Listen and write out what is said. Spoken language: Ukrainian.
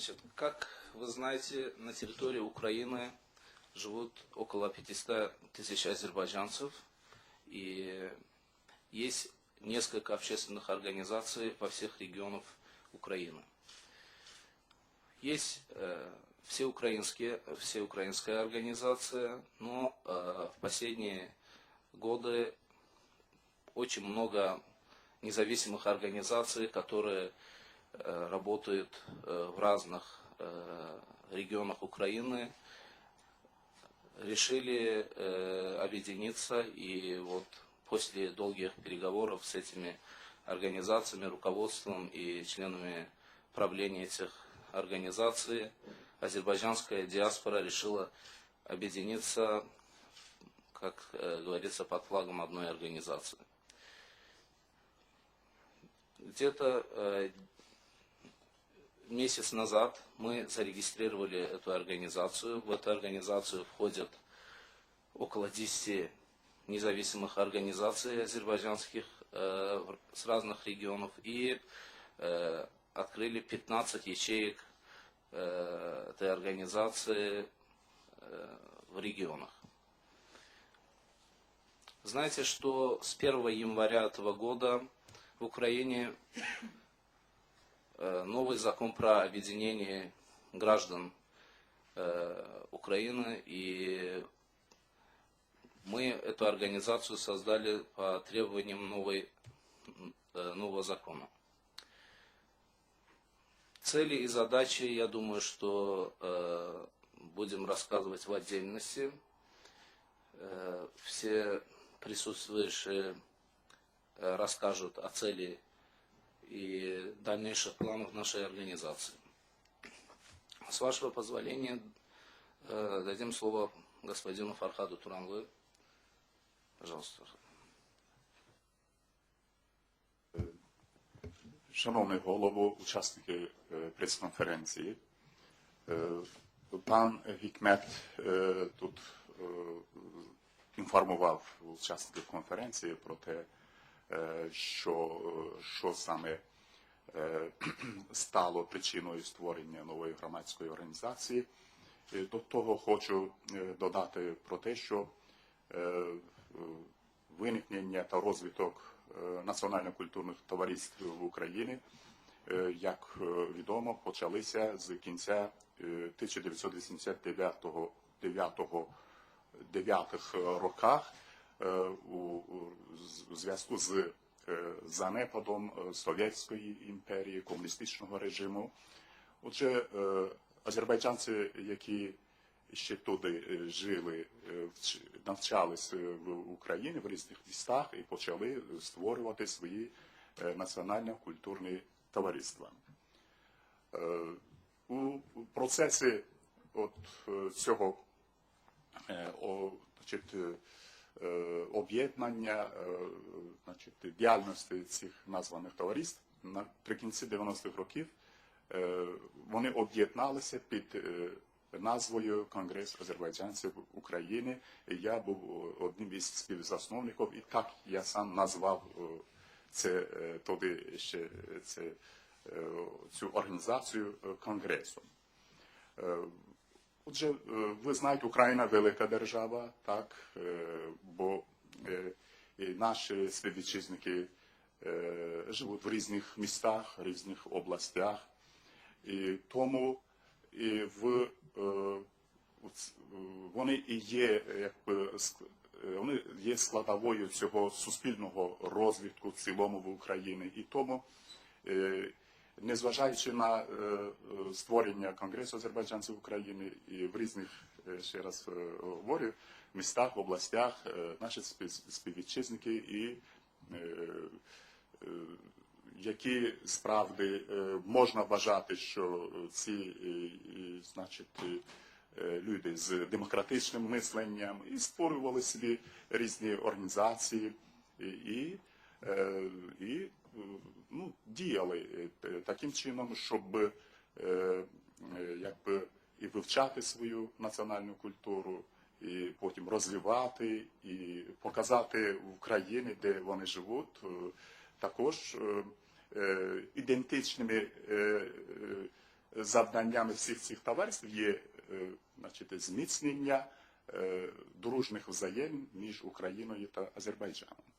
Значит, как вы знаете, на территории Украины живут около 500 тысяч азербайджанцев, и есть несколько общественных организаций во всех регионах Украины. Есть э, все украинская организация, но э, в последние годы очень много независимых организаций, которые э, работают э, в разных э, регионах Украины, решили объединиться и вот после долгих переговоров с этими организациями, руководством и членами правления этих организаций, азербайджанская диаспора решила объединиться, как говорится, под флагом одной организации. Где-то месяц назад мы зарегистрировали эту организацию. В эту организацию входят около 10 независимых организаций азербайджанских э, с разных регионов и э, открыли 15 ячеек э, этой организации э, в регионах. Знаете, что с 1 января этого года в Украине новый закон про объединение граждан э, Украины, и мы эту организацию создали по требованиям новой, э, нового закона. Цели и задачи, я думаю, что э, будем рассказывать в отдельности. Э, все присутствующие э, расскажут о цели и дальнейших планах нашей организации. С вашего позволения э, дадим слово господину Фархаду Туранлы. Пожалуйста. Шановний голово, учасники е, прес-конференції, е, пан Гікмет е, тут інформував учасників конференції про те, що, е, що саме е, стало причиною створення нової громадської організації. До того хочу е, додати про те, що е, е, виникнення та розвиток е, національно-культурних товариств в Україні, е, як е, відомо, почалися з кінця е, 1989 9 дев'ятих роках е, у у зв'язку з е, занепадом е, Совєтської імперії, комуністичного режиму. Отже, е, азербайджанці, які ще туди е, жили, е, вч- навчались е, в Україні в різних містах і почали створювати свої е, національно-культурні товариства. Е, У процесі от е, цього е, значить, е, е, об'єднання е, значить, діяльності цих названих товариств наприкінці 90-х років е, вони об'єдналися під е, назвою Конгрес азербайджанців України. Я був одним із співзасновників, і так я сам назвав е, це е, тоді ще це, е, цю організацію е, конгресом. Отже, е, ви знаєте, Україна велика держава, так, е, бо е, наші співвітчизники живуть в різних містах, різних областях. І тому і в, вони і є, якби, вони є складовою цього суспільного розвитку в цілому в Україні. І тому незважаючи на е, е, створення Конгресу азербайджанців України і в різних, е, ще раз говорю, містах, областях, наші співвітчизники і які справді можна вважати, що ці значить, люди з демократичним мисленням і створювали собі різні організації і, і, ну, діяли е, таким чином, щоб е, е, якби і вивчати свою національну культуру, і потім розвивати, і показати в країні, де вони живуть, також ідентичними завданнями всіх цих товариств є значить, зміцнення дружних взаємин між Україною та Азербайджаном.